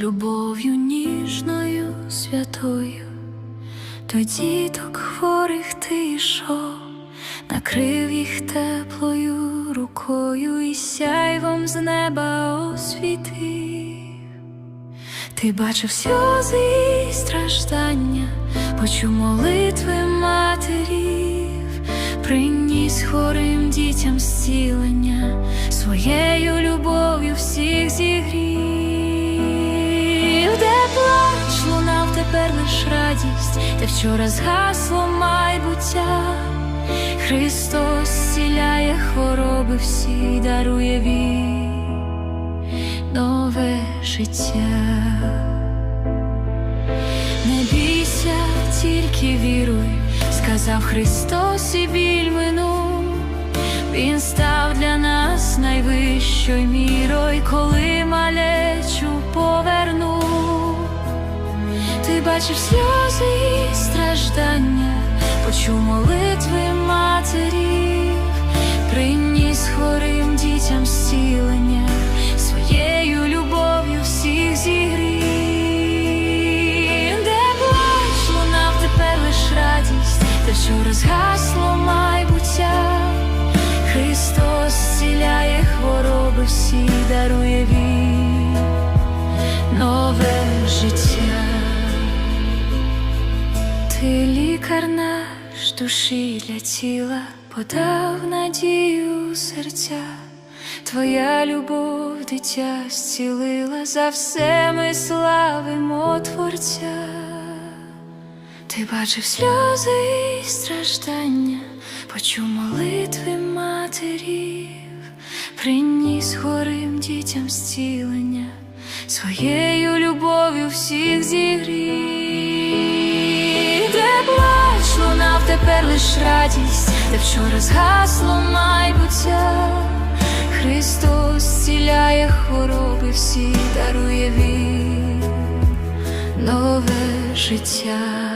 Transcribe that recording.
любов'ю ніжною святою, до діток хворих ти йшов, накрив їх теплою рукою і сяйвом з неба освітив. Ти бачив сльози і страждання, почув молитви матерів, приніс хворим дітям зцілення, своєю любов'ю всіх зігрів, радість, де вчора згасло майбуття. Христос зціляє хвороби всі, дарує він нове життя. Не бійся, тільки віруй, сказав Христос і біль минув. Він став для нас найвищою мірою, коли Ти сльози і страждання, почув молитви матерів, приніс хворим дітям зцілення, своєю любов'ю всіх зігрів, де плач лунав тепер лиш радість, де вчора згасло майбуття. Христос зціляє хвороби всі, дарує він нове життя. Ти лікар наш душі для тіла, подав надію серця, Твоя любов, дитя зцілила, за все ми славимо Творця. Ти бачив сльози і страждання, почув молитви матерів, приніс хворим дітям зцілення, своєю любов'ю всіх зігрів, тепер лиш радість, де вчора згасло майбуття. Христос зціляє хвороби всі, дарує він нове життя.